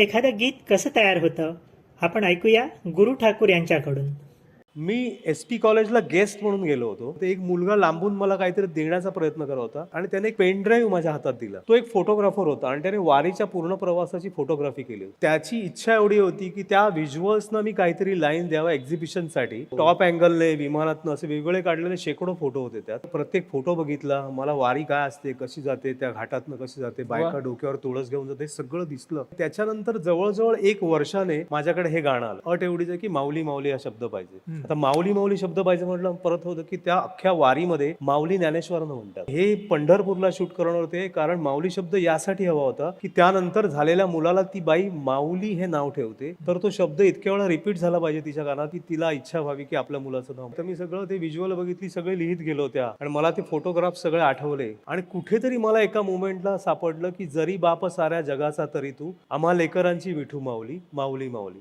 एखादं गीत कसं तयार होतं? आपण ऐकूया गुरु ठाकूर यांच्याकडून. मी एस पी कॉलेजला गेस्ट म्हणून गेलो होतो. ते एक मुलगा लांबून मला काहीतरी देण्याचा प्रयत्न करत होता आणि त्याने एक पेन ड्राईव्ह माझ्या हातात दिला. तो एक फोटोग्राफर होता आणि त्याने वारीच्या पूर्ण प्रवासाची फोटोग्राफी केली होती. त्याची इच्छा एवढी होती की त्या व्हिज्युअल्सना मी काहीतरी लाईन द्यावा एक्झिबिशनसाठी टॉप अँगलने विमानातनं असे वेगवेगळे काढलेले शेकडो फोटो होते त्यात. प्रत्येक फोटो बघितला मला वारी काय असते कशी जाते त्या घाटातनं कशी जाते बायका डोक्यावर तुळस घेऊन जाते सगळं दिसलं. त्याच्यानंतर जवळजवळ एक वर्षाने माझ्याकडे हे गाणं आलं. अट एवढीच आहे की माऊली माऊली हा शब्द पाहिजे. आता माऊली माऊली शब्द पाहिजे म्हटलं परत होतं की त्या अख्ख्या वारीमध्ये माऊली ज्ञानेश्वरांना म्हणतात. हे पंढरपूरला शूट करणार होते कारण माऊली शब्द यासाठी हवा होता की त्यानंतर झालेल्या मुलाला ती बाई माऊली हे नाव ठेवते. तर तो शब्द इतक्या वेळा रिपीट झाला पाहिजे तिच्या कानात की तिला इच्छा व्हावी की आपल्या मुलाचं नाव. तर मी सगळं ते व्हिज्युअल बघितली सगळे लिहित गेलो होत्या आणि मला ते फोटोग्राफ सगळे आठवले. आणि कुठेतरी मला एका मुवमेंटला सापडलं की जरी बाप साऱ्या जगाचा तरी तू आम्हा लेकरांची विठू माऊली माऊली माऊली.